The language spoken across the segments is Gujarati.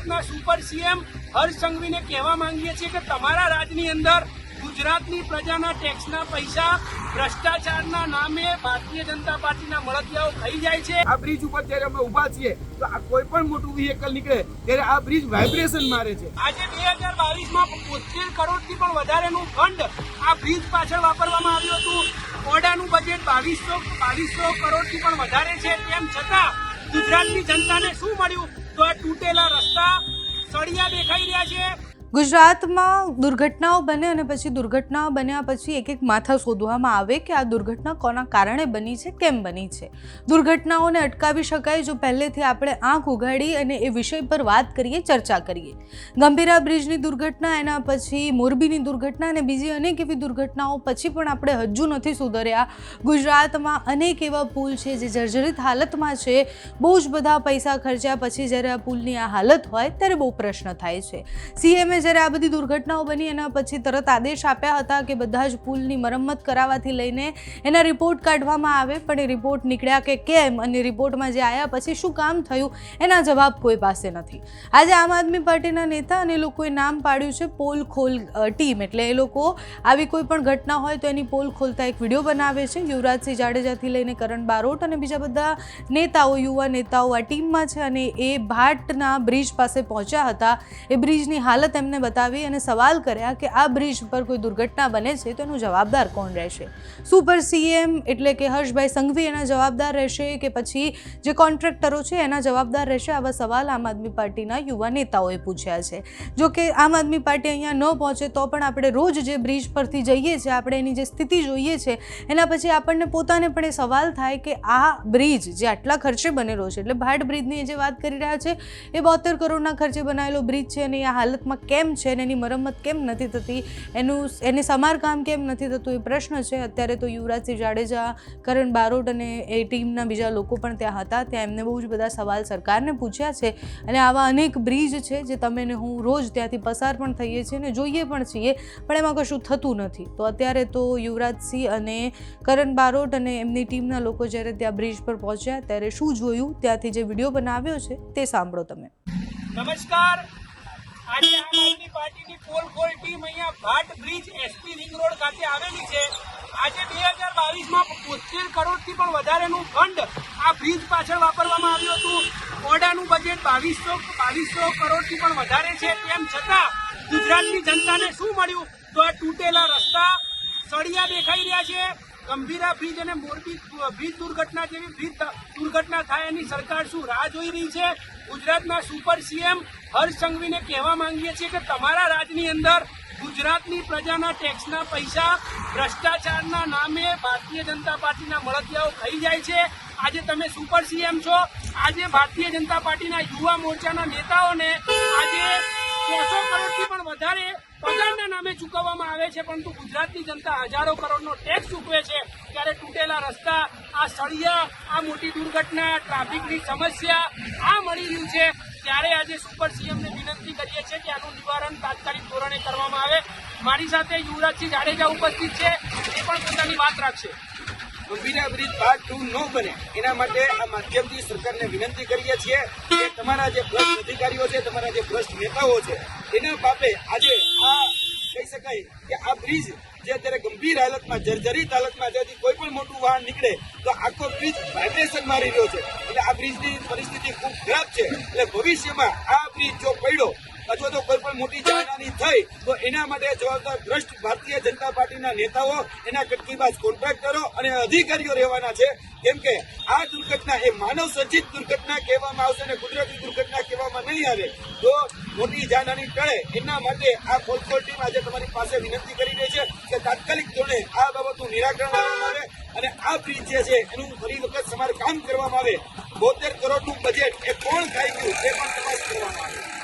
ગુજરાતના સુપર સીએમ હર્ષ સંઘવીને કહેવા માંગીએ છીએ કે તમારા રાજની અંદર ગુજરાતની પ્રજાના ટેક્સના પૈસા ભ્રષ્ટાચારના નામે ભારતીય જનતા પાર્ટીના મળતિયાઓ ખાઈ જાય છે. આ બ્રિજ ઉપર જ્યારે અમે ઊભા છીએ તો આ કોઈ પણ મોટું વ્હીકલ નીકળે ત્યારે આ બ્રિજ વાઇબ્રેશન મારે છે. આજે બે હજાર બાવીસમાં બોતેર કરોડથી પણ વધારેનું ફંડ આ બ્રિજ પાછળ વાપરવામાં આવ્યું હતું. ઓડાનું બજેટ બાવીસો બાવીસો કરોડથી પણ વધારે છે. તેમ છતાં ગુજરાતની જનતાને શું મળ્યું? તો તૂટેલા રસ્તા સળિયા દેખાઈ રહ્યા છે. ગુજરાતમાં દુર્ઘટનાઓ બને અને પછી દુર્ઘટનાઓ બન્યા પછી એક એક માથા શોધવામાં આવે કે આ દુર્ઘટના કોના કારણે બની છે, કેમ બની છે? દુર્ઘટનાઓને અટકાવી શકાય જો પહેલેથી આપણે આંખ ઉઘાડી અને એ વિષય પર વાત કરીએ, ચર્ચા કરીએ. ગંભીરા બ્રિજની દુર્ઘટના, એના પછી મોરબીની દુર્ઘટના અને બીજી અનેક એવી દુર્ઘટનાઓ પછી પણ આપણે હજુ નથી સુધર્યા. ગુજરાતમાં અનેક એવા પુલ છે જે જર્જરિત હાલતમાં છે. બહુ જ બધા પૈસા ખર્ચ્યા પછી જ્યારે આ પુલની આ હાલત હોય ત્યારે બહુ પ્રશ્ન થાય છે. સીએમએ જ્યારે આ બધી દુર્ઘટનાઓ બની, એના પછી તરત આદેશ આપ્યા હતા કે બધા જ પુલની મરમ્મત કરાવવાથી લઈને એના રિપોર્ટ કાઢવામાં આવે. પણ એ રિપોર્ટ નીકળ્યા કે કેમ અને રિપોર્ટમાં જે આવ્યા પછી શું કામ થયું, એના જવાબ કોઈ પાસે નથી. આજે આમ આદમી પાર્ટીના નેતા અને લોકોએ નામ પાડ્યું છે પોલ ખોલ ટીમ. એટલે એ લોકો આવી કોઈ પણ ઘટના હોય તો એની પોલ ખોલતા એક વીડિયો બનાવે છે. યુવરાજસિંહ જાડેજાથી લઈને કરણ બારોટ અને બીજા બધા નેતાઓ, યુવા નેતાઓ આ ટીમમાં છે અને એ ભાટના બ્રિજ પાસે પહોંચ્યા હતા. એ બ્રિજની હાલત એમને બતાવી અને સવાલ કર્યા કે આ બ્રિજ પર કોઈ દુર્ઘટના બને છે, તો એનું જવાબદાર કોણ રહેશે? સુપર સીએમ એટલે કે હર્ષભાઈ સંઘવી એના જવાબદાર રહેશે કે પછી જે કોન્ટ્રાક્ટરો છે એના જવાબદાર રહેશે? આવા સવાલ આમ આદમી પાર્ટીના યુવા નેતાઓએ પૂછ્યા છે. જો કે આમ આદમી પાર્ટી અહીંયા ન પહોંચે, તો પણ આપણે રોજ જે બ્રિજ પરથી જઈએ છીએ, આપણે એની જે સ્થિતિ જોઈએ છે, એના પછી આપણને પોતાને પણ એ સવાલ થાય કે આ બ્રિજ જે આટલા ખર્ચે બનેલો છે, એટલે ભાટ બ્રિજની જે વાત કરી રહ્યા છે, એ બોતેર કરોડના ખર્ચે બનાવેલો બ્રિજ છે અને આ હાલતમાં કેમ છે અને એની મરમ્મત કેમ નથી થતી? એનું એને સમારકામ કેમ નથી થતું એ પ્રશ્ન છે. અત્યારે તો યુવરાજસિંહ જાડેજા, કરણ બારોટ અને એ ટીમના બીજા લોકો પણ ત્યાં હતા. ત્યાં એમને બહુ જ બધા સવાલ સરકારને પૂછ્યા છે અને આવા અનેક બ્રિજ છે જે તમે ને હું રોજ ત્યાંથી પસાર પણ થઈએ છીએ અને જોઈએ પણ છીએ, પણ એમાં કશું થતું નથી. તો અત્યારે તો યુવરાજસિંહ અને કરણ બારોટ અને એમની ટીમના લોકો જ્યારે ત્યાં બ્રિજ પર પહોંચ્યા ત્યારે શું જોયું? ત્યાંથી જે વીડિયો બનાવ્યો છે તે સાંભળો તમે. નમસ્કાર. આજે આમ આદમી પાર્ટીની પોલ ખોલ ટીમ અહીંયા Bhat bridge SP ring road ખાતે આવેલી છે. આજે બે હજાર બાવીસમાં બોતેર કરોડથી પણ વધારેનું ફંડ આ બ્રિજ પાછળ વાપરવામાં આવ્યું હતું. ઓડાનું બજેટ બાવીસો બાવીસો કરોડથી પણ વધારે છે. તેમ છતાં ગુજરાતની જનતાને શું મળ્યું? તો આ તૂટેલા રસ્તા સળિયા દેખાઈ રહ્યા છે. ગંભીરા બ્રિજ અને મોરબી બ્રિજ દુર્ઘટના જેવી બ્રિજ દુર્ઘટના થાય એની સરકાર શું રાહ જોઈ રહી છે? ગુજરાતના સુપર સીએમ હર્ષ સંઘવીને કહેવા માંગીએ છીએ કે તમારા રાજની અંદર ગુજરાતની પ્રજાના ટેક્સના પૈસા ભ્રષ્ટાચારના નામે ભારતીય જનતા પાર્ટીના મળતિયાઓ ખાઈ જાય છે. આજે તમે સુપર સીએમ છો. આજે ભારતીય જનતા પાર્ટીના યુવા મોરચાના નેતાઓને આજે છસો કરોડથી પણ વધારે પગારના નામે ચૂકવવામાં આવે છે, પરંતુ ગુજરાતની જનતા હજારો કરોડનો ટેક્સ ચૂકવે છે. ત્યારે તૂટેલા રસ્તા, આ સળિયા આ મોટી દુર્ઘટના, ટ્રાફિકની સમસ્યા, આ મળી રહ્યું છે. ત્યારે આજે સુપર સીએમને વિનંતી કરીએ છીએ કે આનું નિવારણ તાત્કાલિક ધોરણે કરવામાં આવે. મારી સાથે યુવરાજસિંહ જાડેજા ઉપસ્થિત છે, એ પણ પોતાની વાત રાખશે. ગંભીરા બ્રિજ પાર્ટ ટુ ન બને. એના માટે આ માધ્યમથી સરકારને વિનંતી કરીએ છીએ કે તમારા જે ભ્રષ્ટ અધિકારીઓ છે, તમારા જે ભ્રષ્ટ નેતાઓ છે, એના પાપે આજે આ કહી શકાય કે આ બ્રિજ જે અત્યારે ગંભીર હાલતમાં, જર્જરિત હાલતમાં જેથી કોઈ પણ મોટું વાહન નીકળે, તો આખો બ્રિજ વાઇબ્રેશન મારી રહ્યો છે. એટલે આ બ્રિજની પરિસ્થિતિ ખૂબ ખરાબ છે. એટલે ભવિષ્યમાં આ બ્રિજ જો પડ્યો અથવા તો કોઈ પણ મોટી જાનહાની થઈ, તો એના માટે જવાબદાર ભ્રષ્ટ ભારતીય જનતા પાર્ટીના નેતાઓ એના કટકીબાજ કોન્ટ્રાક્ટરો અને અધિકારીઓ રહેવાના છે. કેમ કે આ દુર્ઘટના એ માનવ સર્જિત દુર્ઘટના કહેવામાં આવશે અને કુદરતી દુર્ઘટના કહેવામાં નહીં આવે. તો મોટી જાનહાની ટળે, એના માટે આ પોલખોલ ટીમ આજે તમારી પાસે વિનંતી કરી રહી છે કે તાત્કાલિક ધોરણે આ બાબતનું નિરાકરણ લાવવામાં આવે અને આ બ્રિજ જે છે એનું ફરી વખત સમારકામ કરવામાં આવે. બોતેર કરોડનું બજેટ એ કોણ ખાઈ ગયું એ પણ તપાસ કરવામાં આવે.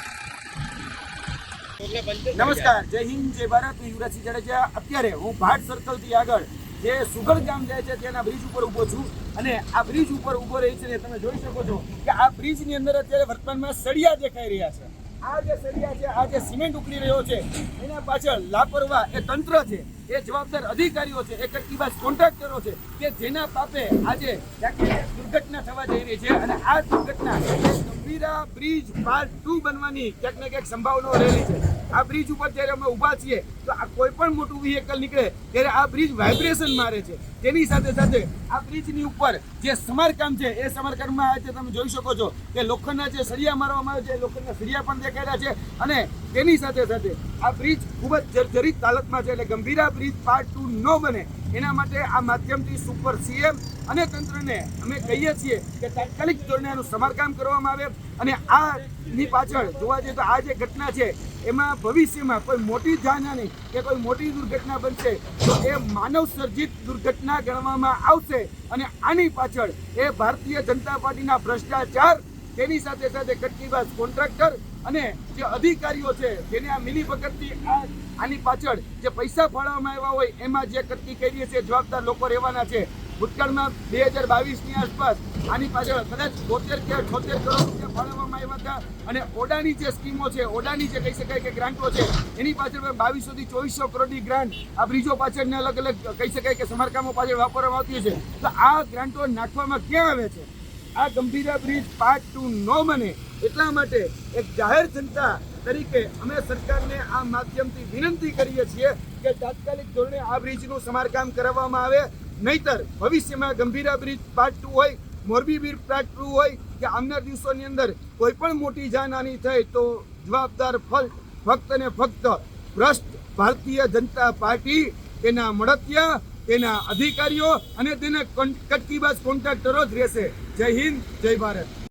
નમસ્કાર, જય હિન્દ, જય ભારત, હું યુવરાજસિંહ જાડેજા. અત્યારે હું ભાટ સર્કલથી આગળ જે સુગર ગામ જાય છે તેના બ્રિજ ઉપર ઊભો છું. અને આ બ્રિજ ઉપર ઊભો રહી છે ને તમે જોઈ શકો છો કે આ બ્રિજની અંદર અત્યારે વર્તમાનમાં સળિયા દેખાઈ રહ્યા છે. આ જે સળિયા છે, આ જે સિમેન્ટ ઉકળી રહ્યો છે, એના પાછળ લાપરવા એ તંત્ર છે, એ જવાબદાર અધિકારીઓ છે, એ કટકીબાજ કોન્ટ્રાક્ટરો છે કે જેના પાપે આજે દુર્ઘટના થવા જઈ રહી છે. અને આ દુર્ઘટના ગંભીરા બ્રિજ પાર્ટ ટુ બનવાની ક્યાંક ને ક્યાંક સંભાવનાઓ રહેલી છે. આ બ્રિજ ઉપર જ્યારે અમે ઊભા છીએ, તો આ કોઈ પણ મોટું વ્હીકલ નીકળે, ત્યારે આ બ્રિજ વાઇબ્રેશન મારે છે. તેની સાથે સાથે આ બ્રિજની ઉપર જે સમારકામ છે, એ સમારકામમાં આજે તમે જોઈ શકો છો કે લોખંડના જે સળિયા મારવામાં આવે છે, એ લોખંડના સળિયા પણ દેખાયેલા છે. અને તેની સાથે સાથે આ બ્રિજ ખૂબ જ જર્જરિત હાલતમાં છે, એટલે ગંભીરા બ્રિજ પાર્ટ ટુ ન બને. એના માટે આ માધ્યમથી સુપર સીએમ અને તંત્રને અમે કહીએ છીએ કે તાત્કાલિક ધોરણે એનું સમારકામ કરવામાં આવે અને આ ની પાછળ જોવા જઈએ તો આ જે ઘટના છે, એમાં ભવિષ્યમાં કોઈ મોટી જાનહાની કે કોઈ મોટી દુર્ઘટના બનશે, તો એ માનવ સર્જિત દુર્ઘટના ગણવામાં આવશે અને આની પાછળ એ ભારતીય જનતા પાર્ટીના ભ્રષ્ટાચાર તેની સાથે સાથે કટકીબાજ કોન્ટ્રાક્ટર અને જે અધિકારીઓ છે, જેને આ મિલી ભગતની આ આની પાછળ જે પૈસા ફાળવવામાં આવ્યા હોય, એમાં જે કરતી કરી છે, જવાબદાર લોકો રહેવાના છે. ભૂતકાળમાં બે હજાર બાવીસની આસપાસ આની પાછળ કદાચ બોતેર કે છોતેર કરોડ રૂપિયા ફાળવવામાં આવ્યા હતા. અને ઓડાની જે સ્કીમો છે, ઓડાની જે કહી શકાય કે ગ્રાન્ટો છે, એની પાછળ પણ બાવીસોથી ચોવીસો કરોડની ગ્રાન્ટ આ બ્રિજો પાછળને અલગ અલગ કહી શકાય કે સમારકામો પાછળ વાપરવામાં આવતી છે. તો આ ગ્રાન્ટો નાખવામાં ક્યાં આવે છે? આ ગંભીરા બ્રિજ પાર્ટ ટુ ન બને. એટલા માટે એક જાહેર જનતા તરીકે અમે સરકારને આ માધ્યમથી વિનંતી કરીએ છીએ કે તાત્કાલિક ધોરણે આ બ્રિજનું સમારકામ કરાવવામાં આવે. નહીતર ભવિષ્યમાં ગંભીરા બ્રિજ પાર્ટ ટુ હોય, મોરબી બ્રિજ પાર્ટ ટુ હોય કે આવનાર દિવસોની અંદર કોઈ પણ મોટી જાનહાની થાય તો જવાબદાર ફલ ફક્ત ને ફક્ત ભ્રષ્ટ ભારતીય જનતા પાર્ટી તેના મળતિયા તેના અધિકારીઓ અને તેના કટકીબાજ કોન્ટ્રાક્ટરો જ રહેશે. જય હિન્દ, જય ભારત.